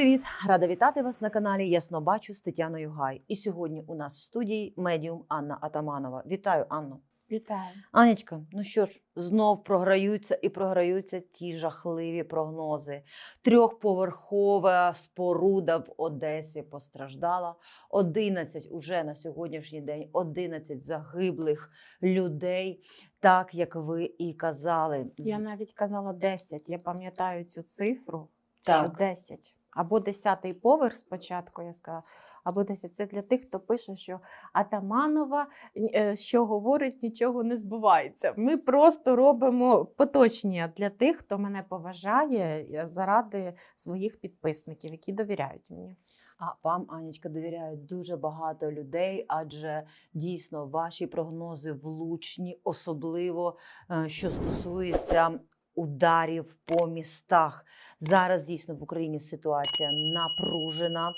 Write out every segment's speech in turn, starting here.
привіт! Рада вітати вас на каналі Ясно бачу з Тетяною Гай. І сьогодні у нас в студії медіум Анна Атаманова. Вітаю, Анно. Вітаю. Анечка, ну що ж, знов програються і програються ті жахливі прогнози. Трьохповерхова споруда в Одесі постраждала. 11 уже на сьогоднішній день, 11 загиблих людей, так як ви і казали. Я навіть казала 10. Я пам'ятаю цю цифру, Так. що 10. Або 10-й поверх спочатку, я сказала, або 10. Це для тих, хто пише, що Атаманова, е, що говорить, нічого не збувається. Ми просто робимо поточні для тих, хто мене поважає е, заради своїх підписників, які довіряють мені. А вам, Анічка, довіряють дуже багато людей, адже дійсно ваші прогнози влучні, особливо е, що стосується ударів по містах. Зараз дійсно в Україні ситуація напружена.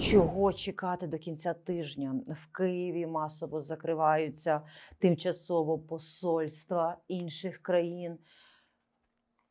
Чого чекати до кінця тижня? В Києві масово закриваються тимчасово посольства інших країн.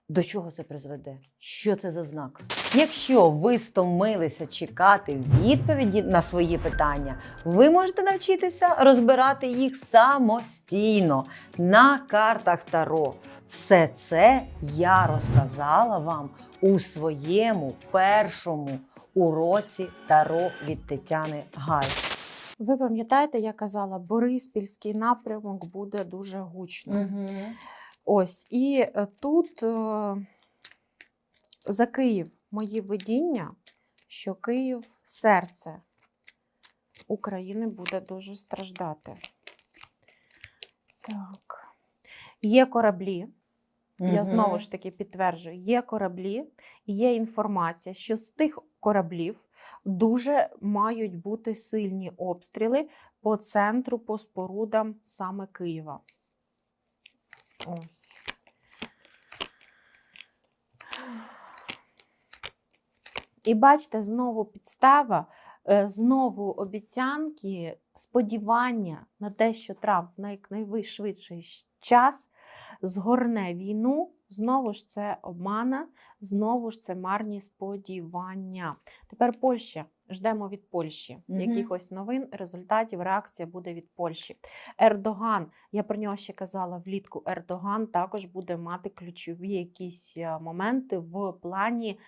До чого це призведе? Що це за знак? Якщо ви стомилися чекати відповіді на свої питання, ви можете навчитися розбирати їх самостійно на картах Таро. Все це я розказала вам у своєму першому уроці Таро від Тетяни Гай. Ви пам'ятаєте, я казала, Бориспільський напрямок буде дуже гучно. Ось і е, тут е, за Київ мої видіння, що Київ серце України буде дуже страждати. Так. Є кораблі. Я знову ж таки підтверджую, є кораблі, є інформація, що з тих кораблів дуже мають бути сильні обстріли по центру, по спорудам саме Києва. Ось. І бачите, знову підстава, е, знову обіцянки, сподівання на те, що Трамп в найшвидший час згорне війну. Знову ж це обмана, знову ж це марні сподівання. Тепер Польща. Ждемо від Польщі Мгм. якихось новин, результатів, реакція буде від Польщі. Ердоган, я про нього ще казала влітку. Ердоган також буде мати ключові якісь е, моменти в плані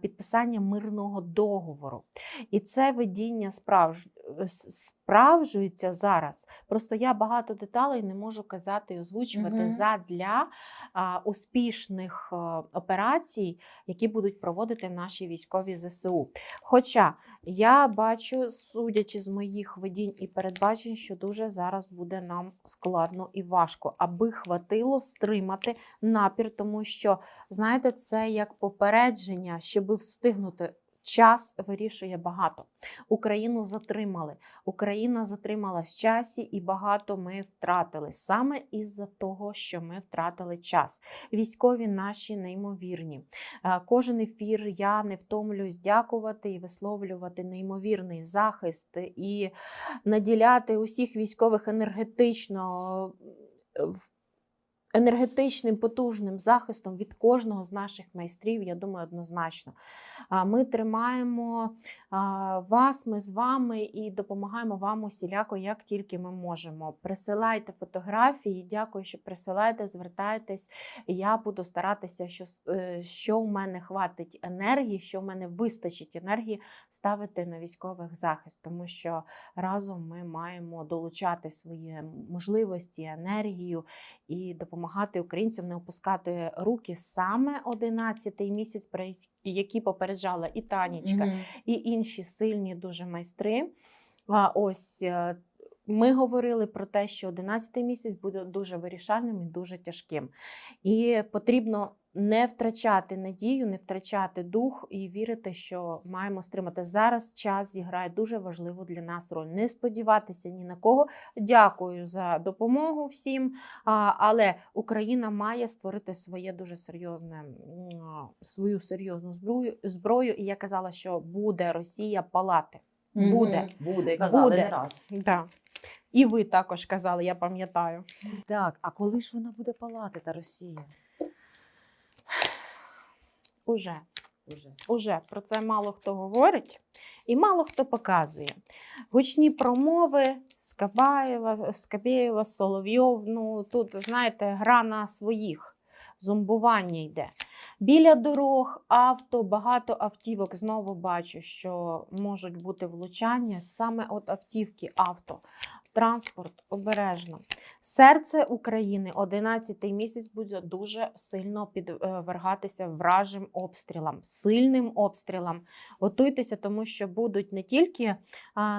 підписання мирного договору. І це видіння справж... е, справжується зараз. Просто я багато деталей не можу казати і озвучувати Мгм. задля успішних е, операцій, які будуть проводити наші військові ЗСУ. Хоча я бачу, судячи з моїх видінь і передбачень, що дуже зараз буде нам складно і важко, аби хватило стримати напір, тому що, знаєте, це як попередження, щоб встигнути. Час вирішує багато. Україну затримали. Україна затрималась в часі, і багато ми втратили саме із-за того, що ми втратили час. Військові наші неймовірні. Е, Кожен ефір я не втомлююсь дякувати і висловлювати неймовірний захист і наділяти усіх військових енергетично. Енергетичним потужним захистом від кожного з наших майстрів, я думаю, однозначно. Ми тримаємо вас, ми з вами і допомагаємо вам усіляко, як тільки ми можемо. Присилайте фотографії. Дякую, що присилаєте, звертайтесь. Я буду старатися, що, е, що в мене хватить енергії, що в мене вистачить енергії ставити на військових захист, тому що разом ми маємо долучати свої можливості, енергію і допомагати українцям не опускати руки саме 11-й місяць, про які попереджала і Танічка, і інші сильні дуже майстри. А ось е, ми говорили про те, що 11-й місяць буде дуже вирішальним і дуже тяжким. І потрібно не втрачати надію, не втрачати дух і вірити, що маємо стримати. Зараз час зіграє дуже важливу для нас роль. Не сподіватися ні на кого. Дякую за допомогу всім. Але Україна має створити своє дуже серйозне свою серйозну зброю. зброю. І я казала, що буде Росія палати. Буде. Буде, казали Буде. не раз. Да. І ви також казали, я пам'ятаю. Так, а коли ж вона буде палати, та Росія? Уже. Уже. Уже про це мало хто говорить і мало хто показує. Гучні промови Скабаєва, Скабєєва, Соловйов. Ну тут, знаєте, гра на своїх. Зомбування йде. Біля дорог, авто, багато автівок. Знову бачу, що можуть бути влучання саме от автівки, авто, транспорт обережно. Серце України 11 місяць буде дуже сильно підвергатися вражим обстрілам, сильним обстрілам. Готуйтеся, тому що будуть не тільки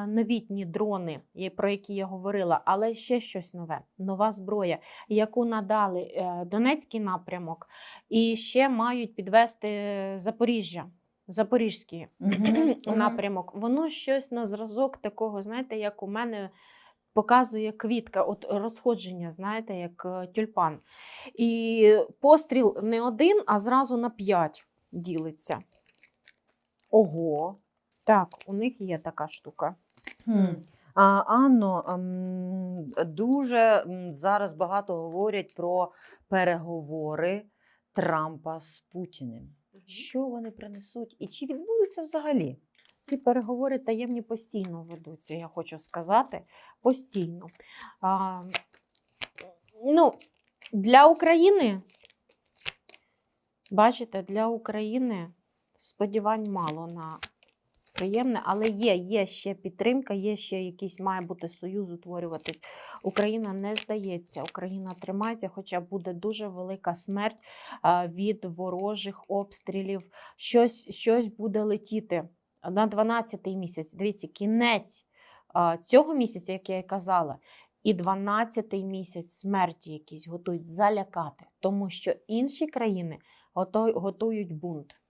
новітні дрони, про які я говорила, але ще щось нове, нова зброя, яку надали е, Донецький напрямок, і ще мають підвести Запоріжжя. Запорізький напрямок. Воно щось на зразок такого, знаєте, як у мене показує квітка, от розходження, знаєте, як е, тюльпан. І постріл не один, а зразу на п'ять ділиться. Ого. Так, у них є така штука. Хм. А, Анно, ем, дуже зараз багато говорять про переговори Трампа з Путіним. Що вони принесуть і чи відбудуться взагалі? Ці переговори таємні постійно ведуться, я хочу сказати. Постійно. А, ну, для України, бачите, для України сподівань мало на приємне, але є, є ще підтримка, є ще якийсь має бути союз утворюватись. Україна не здається, Україна тримається, хоча буде дуже велика смерть від ворожих обстрілів. Щось, щось буде летіти на 12-й місяць. Дивіться, кінець цього місяця, як я і казала, і 12-й місяць смерті якісь готують залякати, тому що інші країни готують бунт.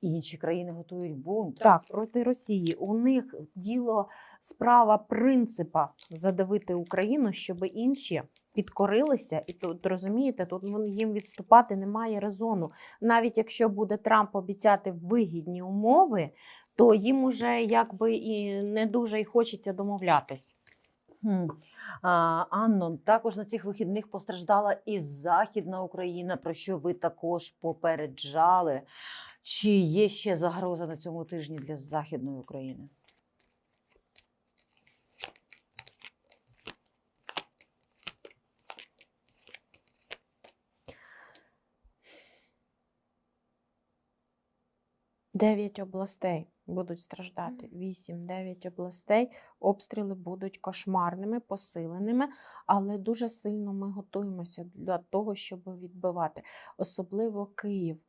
Інші країни готують бунт. Так, проти Росії. У них діло справа принципа задавити Україну, щоб інші підкорилися, і тут розумієте, тут їм відступати немає резону. Навіть якщо буде Трамп обіцяти вигідні умови, то їм уже якби і не дуже й хочеться домовлятись. Хм. А, Анно, також на цих вихідних постраждала і Західна Україна, про що ви також попереджали. Чи є ще загроза на цьому тижні для Західної України? Дев'ять областей будуть страждати. Вісім-дев'ять областей. Обстріли будуть кошмарними, посиленими, але дуже сильно ми готуємося для того, щоб відбивати. Особливо Київ.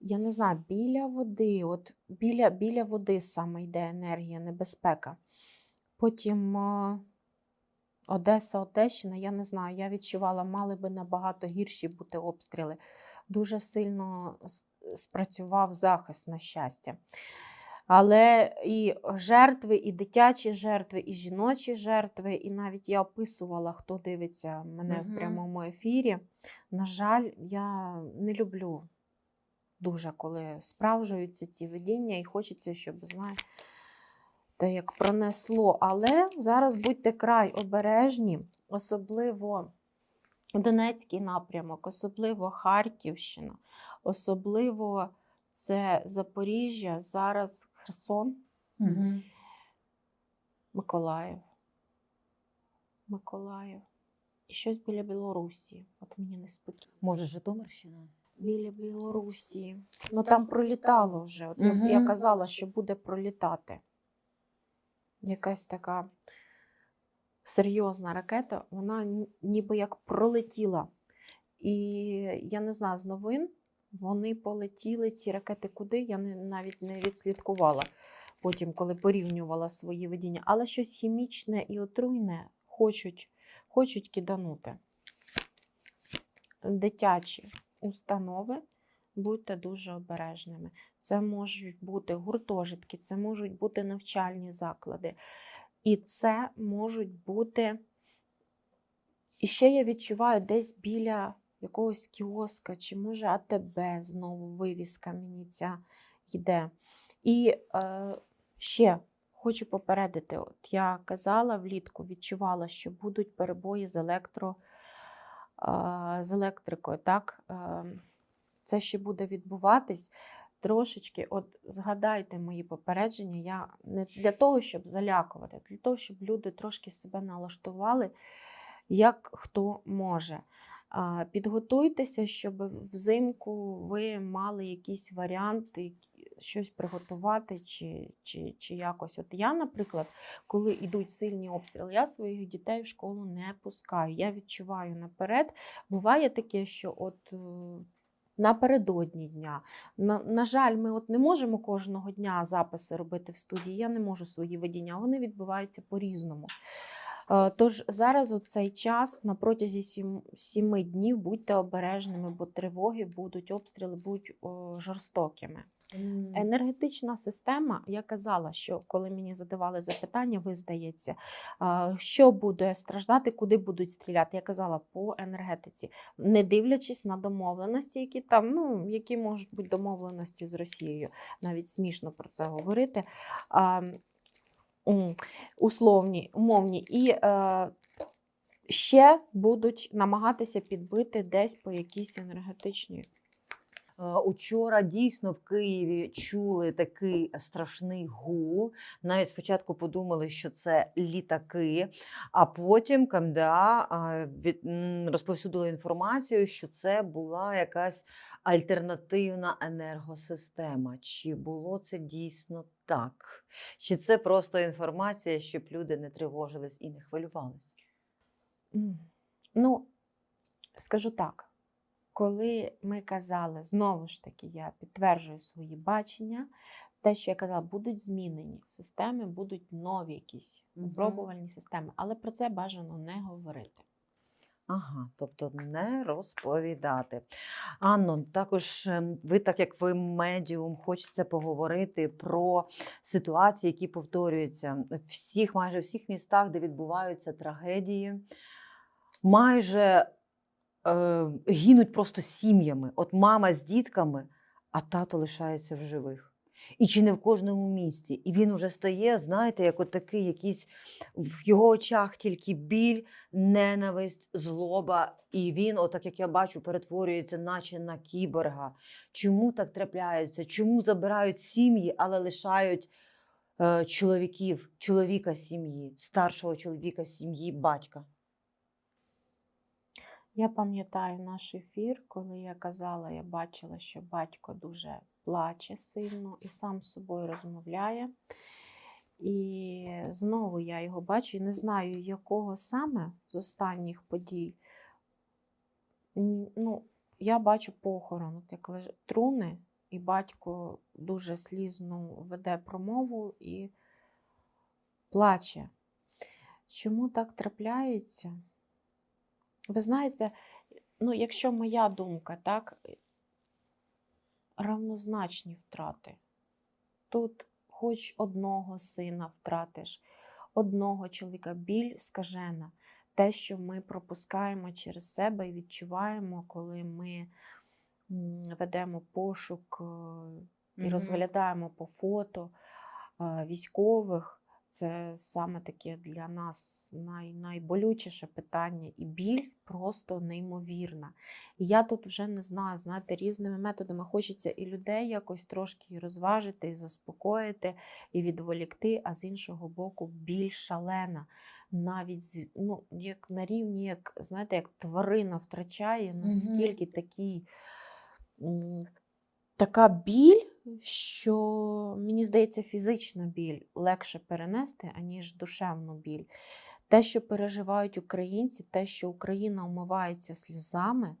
Я не знаю, біля води, от біля, біля води саме йде енергія, небезпека. Потім е, Одеса, Одещина, я не знаю, я відчувала, мали би набагато гірші бути обстріли. Дуже сильно спрацював захист, на щастя. Але і жертви, і дитячі жертви, і жіночі жертви, і навіть я описувала, хто дивиться мене Мгм. в прямому ефірі. На жаль, я не люблю дуже, коли справжуються ці видіння, і хочеться, щоб, знаєте, як пронесло. Але зараз будьте край обережні, особливо Донецький напрямок, особливо Харківщина, особливо це Запоріжжя, зараз Херсон, Угу. Миколаїв. Миколаїв. І щось біля Білорусі. От мені неспокійно. Може, Житомирщина? Біля Білорусі. Ну там пролітало вже. От я, я казала, що буде пролітати. Якась така серйозна ракета, вона ніби як пролетіла. І я не знаю з новин, вони полетіли ці ракети куди, я не, навіть не відслідкувала потім, коли порівнювала свої видіння. Але щось хімічне і отруйне хочуть, хочуть киданути. Дитячі установи. Будьте дуже обережними. Це можуть бути гуртожитки, це можуть бути навчальні заклади. І це можуть бути. І ще я відчуваю десь біля якогось кіоска, чи може АТБ знову вивіска мені ця йде. І е, ще хочу попередити: от я казала влітку, відчувала, що будуть перебої з електро, е, з електрикою. Так? Е, це ще буде відбуватись. Трошечки, от згадайте мої попередження, я не для того, щоб залякувати, для того, щоб люди трошки себе налаштували, як хто може. Підготуйтеся, щоб взимку ви мали якісь варіанти, щось приготувати чи, чи, чи якось. От я, наприклад, коли йдуть сильні обстріли, я своїх дітей в школу не пускаю. Я відчуваю наперед. Буває таке, що от. Напередодні дня. На, на жаль, ми от не можемо кожного дня записи робити в студії. Я не можу свої видіння, вони відбуваються по-різному. Е, Тож зараз у цей час на протязі сім, сіми днів будьте обережними, бо тривоги будуть, обстріли будуть о, жорстокими. Енергетична система, я казала, що коли мені задавали запитання, ви здається, що буде страждати, куди будуть стріляти. Я казала по енергетиці, не дивлячись на домовленості, які там, ну які можуть бути домовленості з Росією, навіть смішно про це говорити. Условні, умовні. І е, ще будуть намагатися підбити десь по якійсь енергетичній Учора дійсно в Києві чули такий страшний гул. Навіть спочатку подумали, що це літаки, а потім КМДА е, розповсюдила інформацію, що це була якась альтернативна енергосистема. Чи було це дійсно так? Чи це просто інформація, щоб люди не тривожились і не хвилювались? Ну, скажу так, коли ми казали, знову ж таки, я підтверджую свої бачення, те, що я казала, будуть змінені системи, будуть нові якісь випробувальні системи, але про це бажано не говорити. Ага, тобто не розповідати. Анно, також ем, ви, так як ви медіум, хочеться поговорити про ситуації, які повторюються в всіх, майже всіх містах, де відбуваються трагедії. Майже е, гинуть просто сім'ями. От мама з дітками, а тато лишається в живих. І чи не в кожному місті. І він уже стає, знаєте, як от такий якийсь в його очах тільки біль, ненависть, злоба. І він, отак як я бачу, перетворюється, наче на кіборга. Чому так трапляється? Чому забирають сім'ї, але лишають е, чоловіків, чоловіка сім'ї, старшого чоловіка сім'ї, батька? Я пам'ятаю наш ефір, коли я казала, я бачила, що батько дуже плаче сильно і сам з собою розмовляє. І знову я його бачу і не знаю, якого саме з останніх подій. Ну, я бачу похорон, от як лежать труни, і батько дуже слізно веде промову і плаче. Чому так трапляється? Ви знаєте, ну, якщо моя думка, так, равнозначні втрати. Тут хоч одного сина втратиш, одного чоловіка, біль скажена. Те, що ми пропускаємо через себе і відчуваємо, коли ми ведемо пошук е, і Мгм. розглядаємо по фото е, військових. Це саме таке для нас най, найболючіше питання, і біль просто неймовірна. І я тут вже не знаю, знаєте, різними методами хочеться і людей якось трошки розважити, і заспокоїти, і відволікти, а з іншого боку, біль шалена. Навіть ну, як на рівні, як знаєте, як тварина втрачає, наскільки такий. Така біль, що мені здається, фізична біль легше перенести, аніж душевну біль. Те, що переживають українці, те, що Україна омивається сльозами,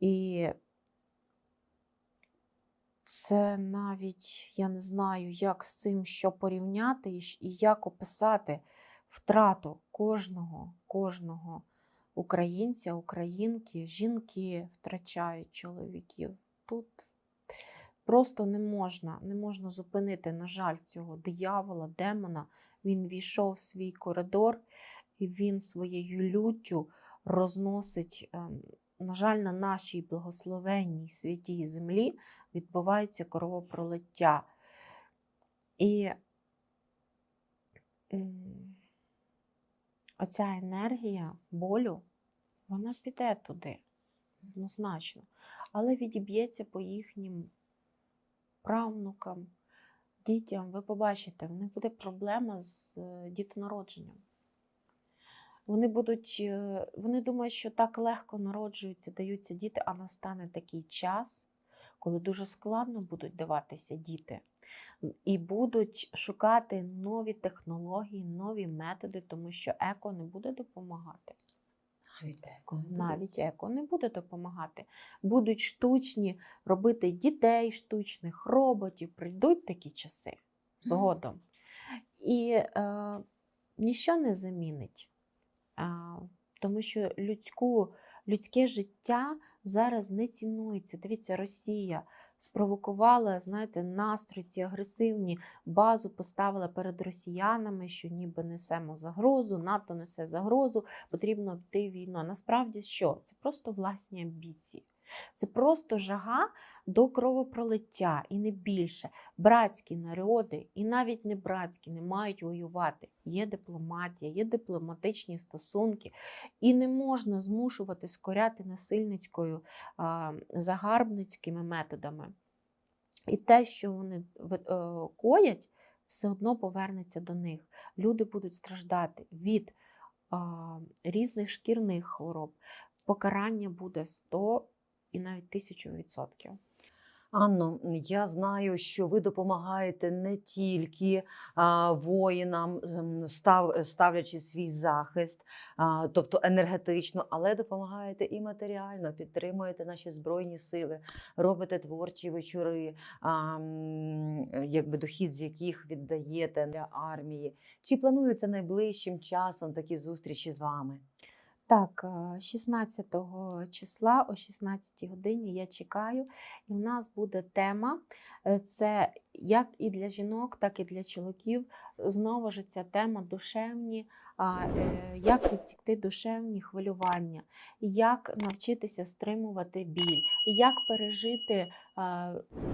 і це навіть я не знаю, як з цим що порівняти і як описати втрату кожного, кожного українця, українки, жінки втрачають чоловіків. Тут просто не можна, не можна зупинити, на жаль, цього диявола, демона. Він війшов в свій коридор і він своєю люттю розносить, ем, на жаль, на нашій благословенній святій землі відбувається кровопролиття. І оця енергія болю, вона піде туди, однозначно, але відіб'ється по їхнім правнукам, дітям, ви побачите, в них буде проблема з е, дітонародженням. Вони будуть, е, вони думають, що так легко народжуються, даються діти, а настане такий час, коли дуже складно будуть даватися діти. І будуть шукати нові технології, нові методи, тому що еко не буде допомагати. Навіть еко. Навіть еко не буде допомагати. Будуть штучні робити дітей штучних, роботів. Прийдуть такі часи згодом. І е, ніщо не замінить, е, тому що людську, людське життя зараз не цінується. Дивіться, Росія спровокувала, знаєте, настрої ці агресивні, базу поставила перед росіянами, що ніби несемо загрозу, НАТО несе загрозу, потрібно йти війну. А насправді що? Це просто власні амбіції. Це просто жага до кровопролиття і не більше. Братські народи, і навіть не братські, не мають воювати. Є дипломатія, є дипломатичні стосунки, і не можна змушувати скоряти насильницькою загарбницькими методами. І те, що вони е, коять, все одно повернеться до них. Люди будуть страждати від різних шкірних хвороб. Покарання буде 100 і навіть 1000 відсотків. Анно, я знаю, що ви допомагаєте не тільки а, воїнам, ем, став, ставлячи свій захист, а, тобто енергетично, але допомагаєте і матеріально, підтримуєте наші збройні сили, робите творчі вечори, а, якби дохід з яких віддаєте для армії. Чи плануються найближчим часом такі зустрічі з вами? Так, е, 16 числа о 16 годині я чекаю, і в нас буде тема. е, Це як і для жінок, так і для чоловіків. Знову ж ця тема душевні, е, як відсікти душевні хвилювання, як навчитися стримувати біль, як пережити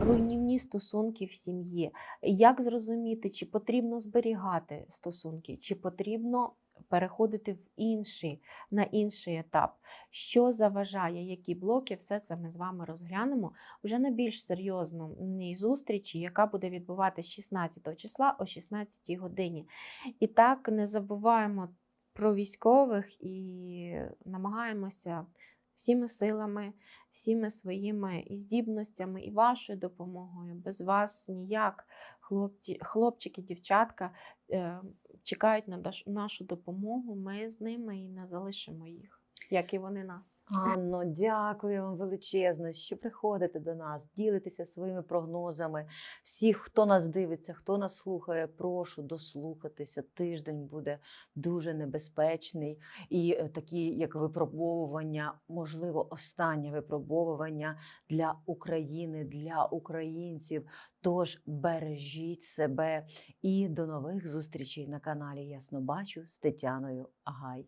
руйнівні стосунки в сім'ї, як зрозуміти, чи потрібно зберігати стосунки, чи потрібно переходити в інший, на інший етап. Що заважає, які блоки, все це ми з вами розглянемо вже на більш серйозній зустрічі, яка буде відбуватися 16 числа о 16 годині. І так не забуваємо про військових і намагаємося всіми силами, всіми своїми здібностями і вашою допомогою. Без вас ніяк хлопці, хлопчики, дівчатка е, чекають на нашу допомогу. Ми з ними і не залишимо їх, як і вони нас. Анно, дякую вам величезно, що приходите до нас, ділитеся своїми прогнозами. Всіх, хто нас дивиться, хто нас слухає, прошу дослухатися. Тиждень буде дуже небезпечний і е, такі, як випробовування, можливо, останнє випробовування для України, для українців. Тож бережіть себе і до нових зустрічей на каналі Ясно Бачу з Тетяною Агай.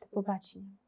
До побачення.